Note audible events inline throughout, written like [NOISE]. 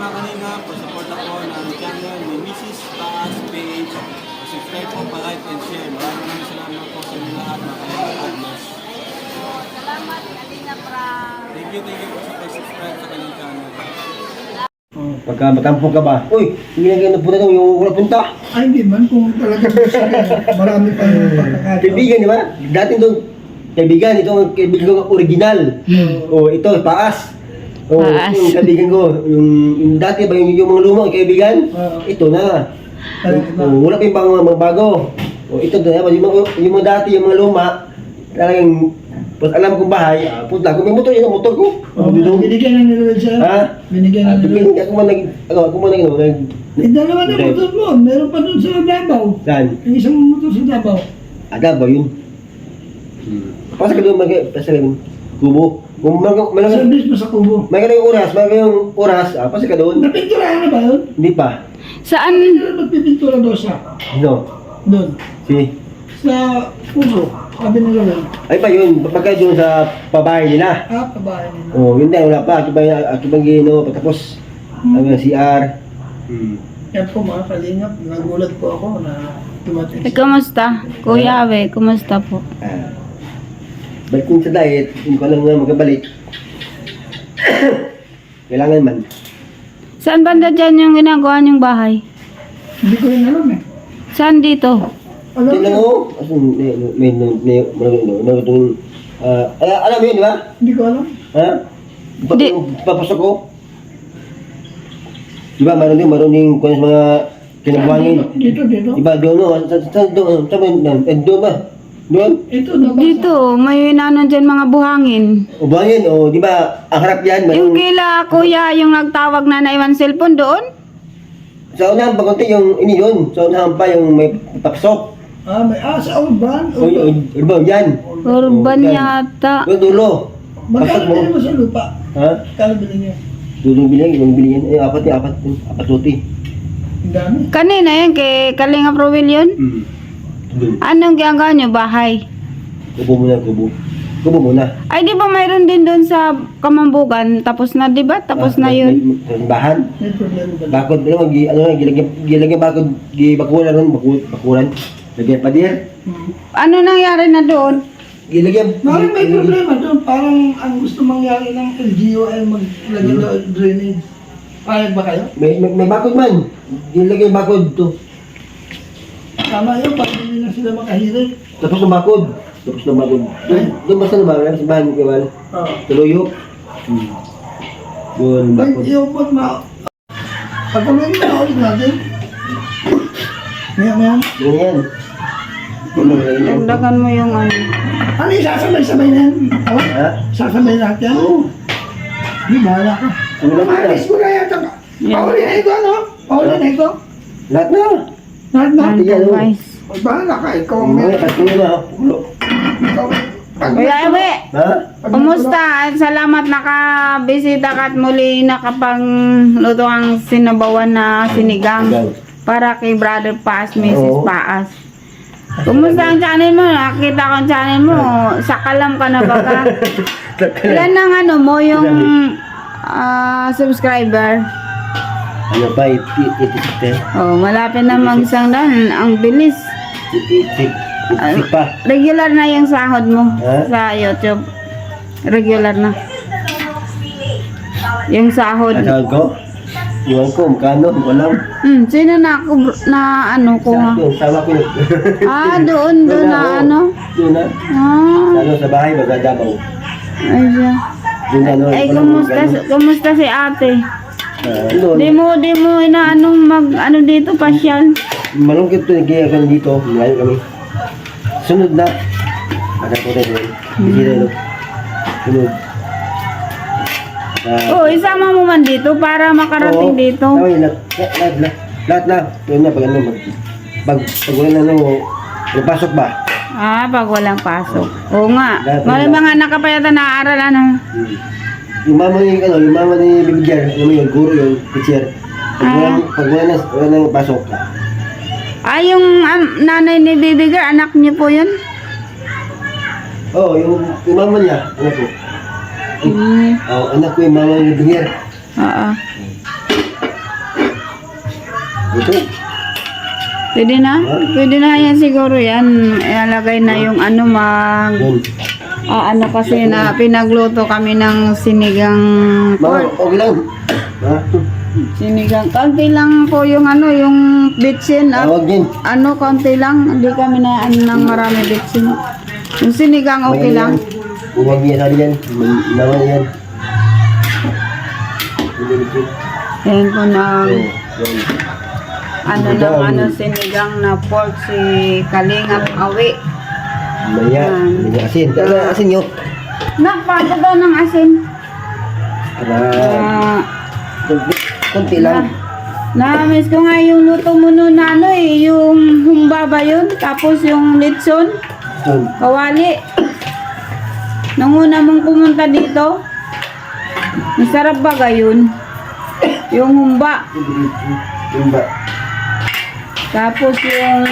mga kanina, pa-support ako ng channel ni Mrs. Taas Page. Subscribe po, pa-like and share. Maraming maraming salamat po sa inyo lahat, mga kanina. God bless. Salamat, Kalina Pra. Thank you, thank you po sa pag-subscribe sa kanyang channel. Pagka matampong ka ba, uy, hindi na ganyan punta daw yung wala punta. Ay, hindi man. Kung niya, marami pa yung pagkakataon. Kaibigan, di ba? Dati doon, kaibigan, ito ang kaibigan ko kaibigan original. Oh, ito, paas. Oh, Paas. yung kaibigan ko, yung, yung dati ba, yung, yung mga lumang kaibigan, Oo. ito na. Oh, wala pa yung mga, mga bago. Oh, ito na, yung mga, yung mga dati, yung mga luma, talagang, pas alam kong bahay, ah, punta ko, may motor yun, ang motor ko. Oh, binigyan na ni Ruel siya. Ha? Binigyan Ah, na ni Ruel. bigyan, ako man nag, ako, ako man nag, ano, nag, Eh, dalawa na motor mo. Meron pa dun sa Davao. saan? Yung isang motor sa Davao. Ada ba yun? Hmm. Pasok ka doon, mag, pasok ka doon. Kubo. Kung mag, mag, mag, Service mo sa Kubo. may kayong oras, may kayong oras, ah, pasok ka doon. Napinturahan na ba yun? Hindi pa. Saan? Pero magpipintura daw siya. No. Doon. Si, Sa Kubo. Sabi ni Ruel. ay pa yun, pagka doon sa pabahay nila. Ah, kabahay nila. Oh, yun din, wala pa. Aki ba, aki bang gino, patapos. Ang uh, CR. Hmm. Yan po mga kalingap. Nagulat po ako na dumating Eh, siya. kumusta? Kuya Awe, kumusta po? Ah. Balik din sa diet, hindi ko alam nga magkabalik. Kailangan man. Saan banda dyan yung ginagawa niyong bahay? Hindi ko rin alam eh. Saan dito? Alam Tingnan mo? aso, may, may, may, may, may, may, may, ah, ala- alam mo yun, di ba? Hindi ko alam. Ha? Pa, Di. papasok ko? Di ba, meron din, meron din kung ano mga kinabuhangin. Dito, dito. Di ba, doon, no? Sa, sa, doon, sa, doon, eh, doon ba? Doon? Ito, nabasa. Dito, may nanon dyan mga buhangin. O buhangin, o, di ba, ang harap yan, Yung meron, kila kuya, yung nagtawag na naiwan cellphone doon? sa unahan pa konti, yung, ini yun, sa unahan pa, yung may papasok. Ah, may, ah, sa urban. O, yung, di ba, yan. Urban yan. yata. Doon, dulo. Magkano Pasok mo. sa lupa? Ha? Magkano bilhin niyo? Dulo bilhin, yung bilhin, eh, apat, eh, apat, apat luti. Ang dami. Kanina yan, kay Kalinga Prowil yun? Hmm. Anong ginagawa niyo? Bahay? Kubo muna, kubo. Kubo muna. Ay, di ba mayroon din doon sa Kamambugan? Tapos na, di ba? Tapos na yun. Bahan. Bakod, ano, gi, ano, gilagyan, gilagyan bakod, gi, bakuran ron, baku, bakuran. Lagyan padir. Hmm. Ano nangyari na doon? Gilagyan. Parang may problema doon. Parang ang gusto mangyari ng LGU ay maglagay Hmm. daw drainage. Payag ba kayo? May, may, may bakod man. Gilagyan bakod to. Tama yun, hindi na sila makahirit. Tapos ng bakod. Tapos ng bakod. Doon, doon basta na ba? Sa bahan ni Kewal. Oo. Tuloyo. Hmm. Doon, Ay, bakod. yung pot ma... Pagkuloy mo na ulit natin. Ngayon, ngayon. Ganyan. Dagdagan mo yung ano. Ano yung sasabay-sabay na yan? Ano? Ha? Sasabay natin yan? Oo. Hindi, bahala ka. Wala na. Maalis mo na yata ka. Pauli na ito, ano? Pauli na ito. Lahat na. Lahat na. Ano, Yan, oh. guys? Bahala ka. Ikaw ang meron. Ulo. Ikaw. Pag Kuya Ewe, Ha? pag- kumusta? Salamat nakabisita ka at muli nakapang luto ang sinabawan na sinigang para kay Brother Paas, Mrs. Oo. Paas. Kumusta ang channel mo? Nakita ko ang channel mo. Sakalam ka na ba ka? [LAUGHS] Ilan ang ano mo yung ah, subscriber? Ano pa, itisip Oh, malapit na mag isang daan. Ang bilis. Itisip. Itisip pa. Regular na yung sahod mo Ha? sa YouTube. Regular na. Yung sahod. Sahod ko? Iwan ko, magkano? Walang. Hmm, sino na ako na ano ko ha? Sama ko. Ah, doon, doon na ano? Doon na. Ah, Ano, sa bahay, magadabaw. ay siya. Doon na, ano. Ay, kumusta, kumusta si ate? Ah, doon. Di mo, di mo inaanong mag, ano dito, pasyal? Malungkit to, kami dito. Malayo kami. Sunod na. Ada ko. Bisita ito. Sunod. Ah, Oh, isama mo man dito para makarating oo. dito. Yun, lahat, lahat, lahat, lahat na. Yun na, pag ano, mag, pag, pag wala na, ano, napasok ba? Ah, pag walang pasok. Oo nga. May mga nakapayatan na aaral, ano? Hmm. Yung mama ni, ano, yung mama ni alam mo yun, guro yung teacher. Pag wala, pag wala na, wala pasok. Ah, yung um, nanay ni Baby Girl, anak niyo po yun? Oo, oh, yung, yung mama niya, anak ko. Hmm. Oh, anak ko yung mama ni Baby Jar. Oo. Ito. Pwede na? Pwede na yan siguro yan. Ilalagay na yung ano mag... Ah, ano kasi na pinagluto kami ng sinigang pork. okay lang. Ha? Sinigang. Kaunti lang po yung ano, yung bitsin at Tawag din. ano, kaunti lang. Hindi kami na ano ng marami bitsin. Yung sinigang okay lang. Huwag niya sali yan. Naman yan. Hindi ito. Yan po na Oh, ano ng ano sinigang na pork si Kalingap Awi. Maya. Hindi asin. Kaya asin nyo. Nakpago daw ng asin. Para Ah, kunti, lang. Na-miss ko nga yung luto mo noon na ano eh, yung humba ba yun? Tapos yung litson, Yun. kawali. Nung una mong pumunta dito, masarap ba gayon? Yung humba. Yung ba? Tapos yung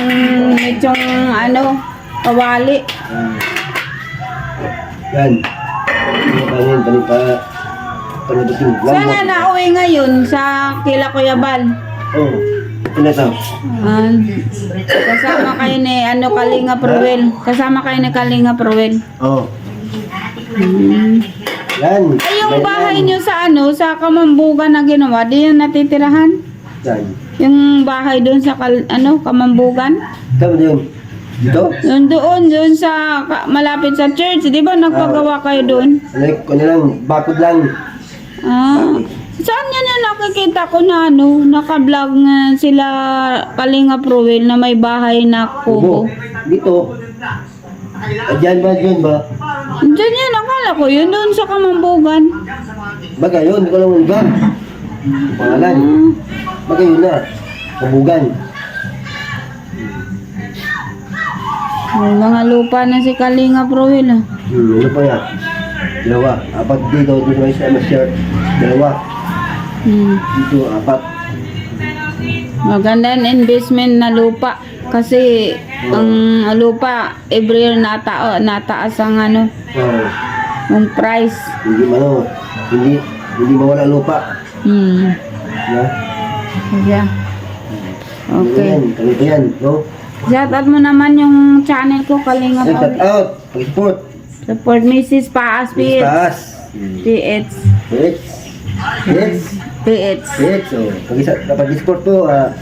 lechong ano, kawali. Yan. Yan. Kanin, kanin pa. Panabutin. Sana nauwi ngayon sa Kila Kuya Bal. Oh. Ito na to. Ah, kasama kayo ni ano Kalinga Pruel. Kasama kayo ni Kalinga Pruel. Oh. Hmm. Yan. Ay, yung Yan, bahay nyo sa ano, sa Kamambugan na ginawa, di yan natitirahan? Yan. Yung bahay doon sa kal, ano, Kamambugan? Tama yun. Dito? Yung doon, doon sa, ka- malapit sa church, di ba nagpagawa kayo doon? Like, ano lang, bakod lang. Ah, saan yan yung nakikita ko na ano, naka-vlog nga sila Kalinga Pruel na may bahay na kubo. Dito. Diyan ba, diyan ba? Diyan yan, akala ko yun doon sa Kamambugan. Baga yun, hindi ko lang iba. Pangalan. Ah, Baga yun na. Kabugan. may mga lupa na si Kalinga Pruel ah. Hmm, ano pa yan? Dalawa. Apat dito, dito may sama shirt. Dalawa. Hmm. Dito, apat. Maganda yung investment na lupa. Kasi ang lupa, every year nata nataas ang ano, Oh, yung price. hindi ano, hindi, hindi mawala lupa. Hmm. Yeah. Yeah. Ano Okay. ganito yan, no? Shout out mo naman yung channel ko, Kalinga Shout out, pag-support. Support Mrs. Paas PH. Taas. PH. Hits. Hits. PH. Hits. Oh, pag-isa, kapag support po, ah,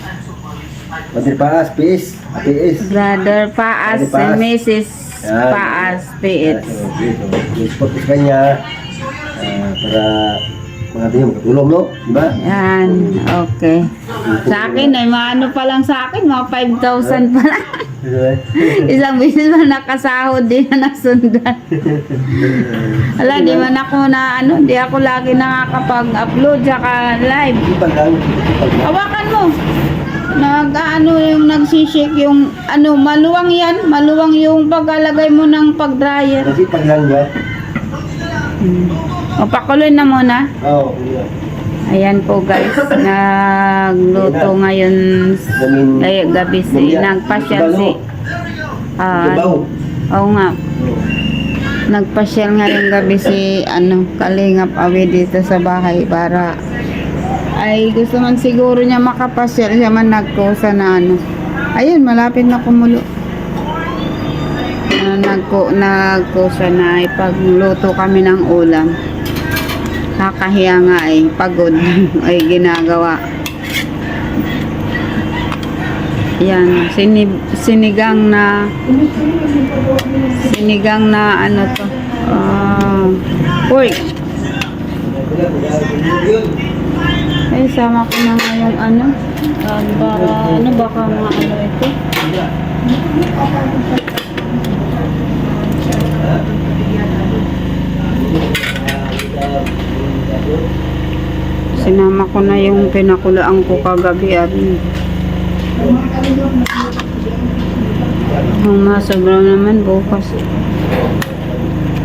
Padir Paas, PS, PS. Brother Paas Brother Paas. and Mrs. Yan. Paas PH. support ko sa kanya ah, para mga tayo makatulong, no? Diba? Yan. Okay. Sa akin ay maano pa lang sa akin, mga 5,000 pa lang. Diba? [LAUGHS] Isang beses na nakasahod din na nasundan. [LAUGHS] Ala, di man ako na ano, di ako lagi nakakapag-upload saka live. Hawakan mo. Nag ano yung nagsishake yung ano, maluwang yan, maluwang yung paglalagay mo ng pag-dryer. Kasi ipag lang ba? O pakuloy na muna. Oo. Oh, Ayan po guys, nagluto ngayon ay gabi si nagpasyal si ah Babaw. Oo nga, nagpasyal nga yung gabi si ano, Kalingap Awi dito sa bahay para ay gusto man siguro niya makapasyal siya man nagkusa na ano. Ayun, malapit na kumulo. Na nagko nagkusa na ipagluto kami ng ulam. Kakahiya nga eh, pagod. [LAUGHS] Ay ginagawa. Yan, sinib, sinigang na sinigang na ano to? Ah pork. Ay sama ko na nga yung ano. Ah, para ano baka mga ano ito sinama ko na yung pinakulaan ko kagabi at ang naman bukas.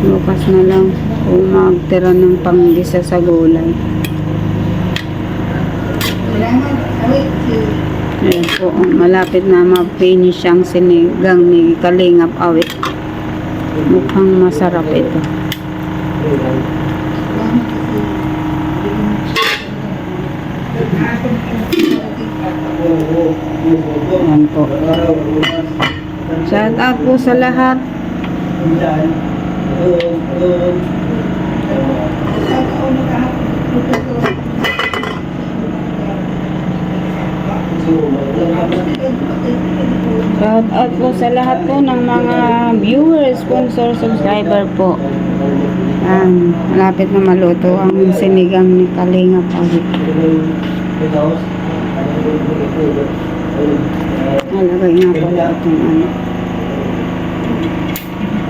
Bukas na lang kung magtira ng panggisa sa gulay. Ayan po, malapit na ma-finish ang sinigang ni Kalingap Awit. Mukhang masarap ito. Yan po. Shout out po sa lahat. Shout out po sa lahat po ng mga viewers, sponsor, subscriber po. Yan, malapit na maluto ang sinigang ni Kalinga Pawit. Nalagay nga po itong ano.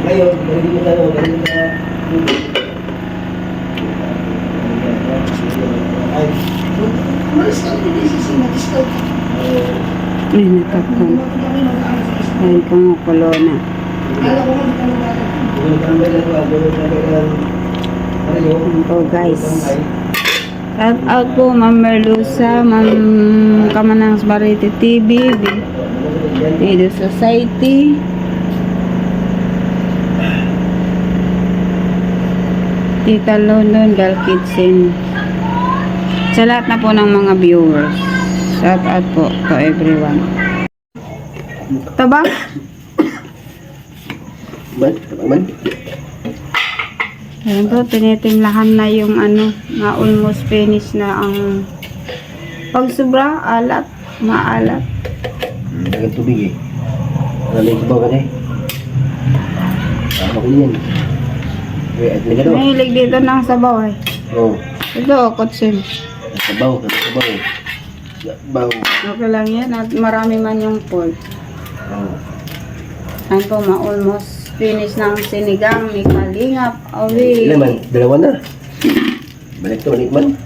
Ngayon, galing mo ano, galing mo sa... Ay, Umalis ka rin din sa mag-scout. Ay, natakpan. Ay, kumukulo na. Kala ko nga, ka ka ba ka. Ano po guys. Shout out po Ma'am Merlusa, Ma'am Kamanang Barete TV, Video Society. Tita London, Gal Kitchen. Sa lahat na po ng mga viewers. Shout out po to everyone. Taba? Man, man. Ayan po, tinitimlahan na yung ano, na almost finish na ang pag sobra, alat, maalat. Hmm, tubig eh. Sabaw ka na eh? Tama ko yan. Eh, at nila daw. Mahilig dito ng sabaw eh. Oo. Ito, oh, kotsim. Sabaw, sabaw eh. Sabaw. Okay lang yan at marami man yung pork. Oo. Ayan po, ma-almost finish ng sinigang ni Kalingap. Awi. Ilan man? Dalawa na. Balik to, balik man.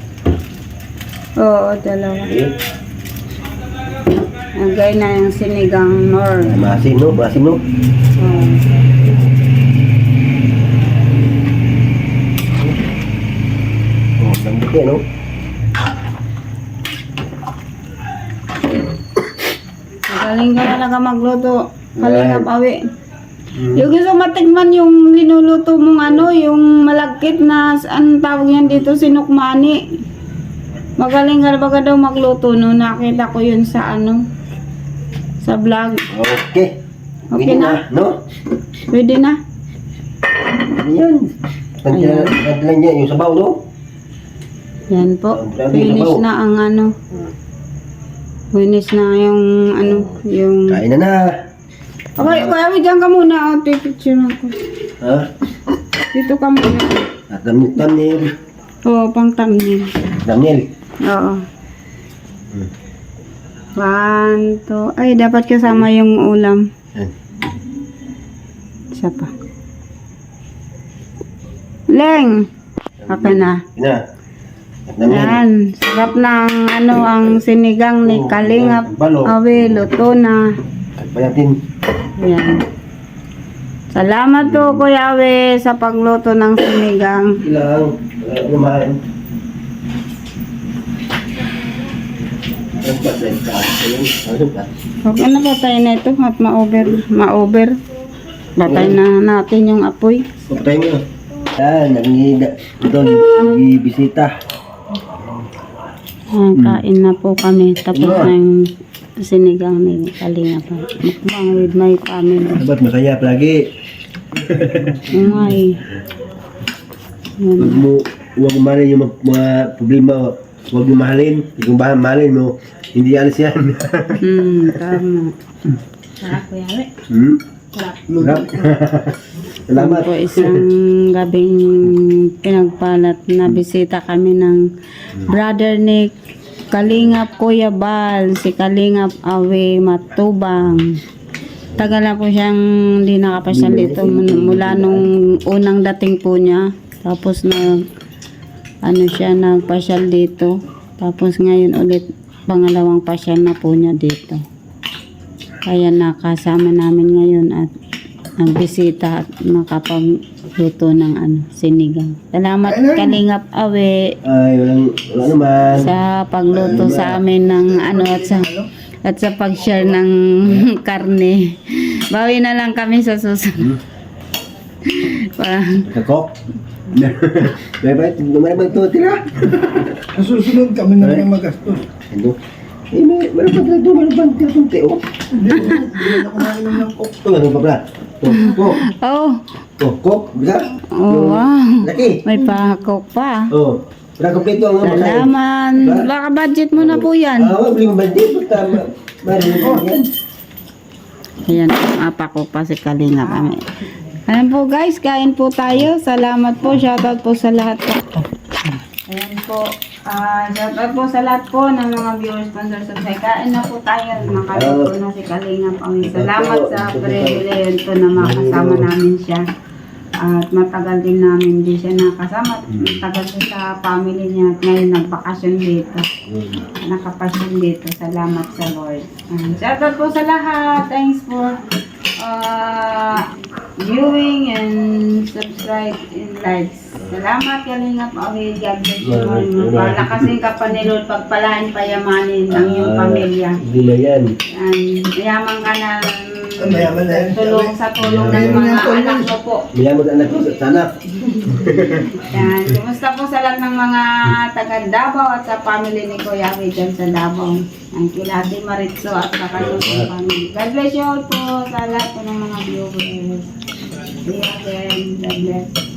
Oo, dalawa. Okay. Nagay na yung sinigang nor. Masin no, masin no. Oo. Oh, lambot yan no. Magaling ka talaga magluto. Kalingap awi. Yung gusto matikman yung linuluto mong ano, yung malagkit na, anong tawag yan dito, sinukmani. Magaling ka baga daw magluto no, nakita ko yun sa ano, sa vlog. Okay. Okay Pwede na? No? Pwede na? Ano yan? Nandiyan nandiyan niya yung sabaw no? Yan po. Finish na ang ano. Finish na yung ano, yung... Kain na na. Okay, kaya we dyan ka muna. Oh, picture ako. Ha? Dito ka muna. At thumbnail, thumbnail. Oo, pang thumbnail. Thumbnail. Oo. Hmm. One, two. Ay, dapat kasama yung ulam. Yan. Isa pa. Leng! Okay na. Na. Yan. Sarap ng ano, ang sinigang ni Oh, Kalingap. balo. Awe, luto na. At pa natin. Yan. Salamat po, Kuya Awe, sa pagluto ng sinigang. Ilang. Ano. Ano ba? Okay na batay na ito at ma-over. Ma-over. Batay na natin yung apoy. Pagpatay mo. Yan. Naging doon. Bisita. Ayan, kain na po kami. Tapos na yung sinigang ni Kalinga pa. Mukbang with my family. Dapat masaya palagi. Umay. Huwag mo, huwag mo mahalin yung mga, mga problema. Huwag mo mahalin. Kung ba mahalin mo, hindi alis yan. Hmm, tama. Sarap Kuya Awe. hmm? Sarap. Sarap. [LAUGHS] Salamat. Po isang gabing pinagpalat na bisita kami ng brother ni Kalingap Kuya Bal, si Kalingap Awe Matubang. Tagal na po siyang hindi nakapasyal dito mun- mula nung unang dating po niya. Tapos na ano siya nagpasyal dito. Tapos ngayon ulit pangalawang pasyal na po niya dito. Kaya nakasama namin ngayon at nagbisita at nakapagluto ng ano, sinigang. Salamat Kalingap Awe Ay, walang, wala naman. sa pagluto sa amin ng ano at sa at sa pag-share ng [LAUGHS] karne. Bawi na lang kami sa susunod. Parang, Kakok. May ba? May ba ito tira? Sa susunod kami na lang magastos. Ano? Eh, may meron pa dito, meron pa dito kunti, oh. Hindi hindi na kumain ng kok. Ito, ano pa pala? Kok. oh, Oh, kok. Bisa? oh, wow. Laki. May pakok pa. Oh. Wala kompleto ang mga Salaman. Baka budget mo na po yan. Ah, wala beli mo ba dito? Tama. Meron mo yan. Ayan, apa ko pa si Kalinga kami. Ayan po guys, kain po tayo. Salamat po, shoutout po sa lahat po. Ayan po, ah shoutout po sa lahat po ng mga viewers, sponsors, subscribe. Kain na po tayo. Nakaluto na si Kalinga kami. Salamat sa privilege na makasama namin siya. At matagal din namin hindi siya nakasama. Matagal siya sa family niya at ngayon nagbakasyon dito nakapasyon dito. Salamat sa Lord. Um, shoutout po sa lahat. Thanks for uh, viewing and subscribe and likes. Salamat, Kalingap Awil. God bless you. Palakasin ka pa ni Lord. Pagpalain, payamanin ang iyong pamilya. Hindi na yan. And yaman ka na Mayaman na yan. tulong sa tulong ng mga anak mo po. Mayaman ang anak ko sa anak. Yan. Kumusta po sa lahat ng mga taga Davao at sa family ni Kuya Wi dyan sa Davao. Ang kilati Maritzo at sa kanyang family. God bless you all po sa lahat po ng mga viewers. See you again. God bless.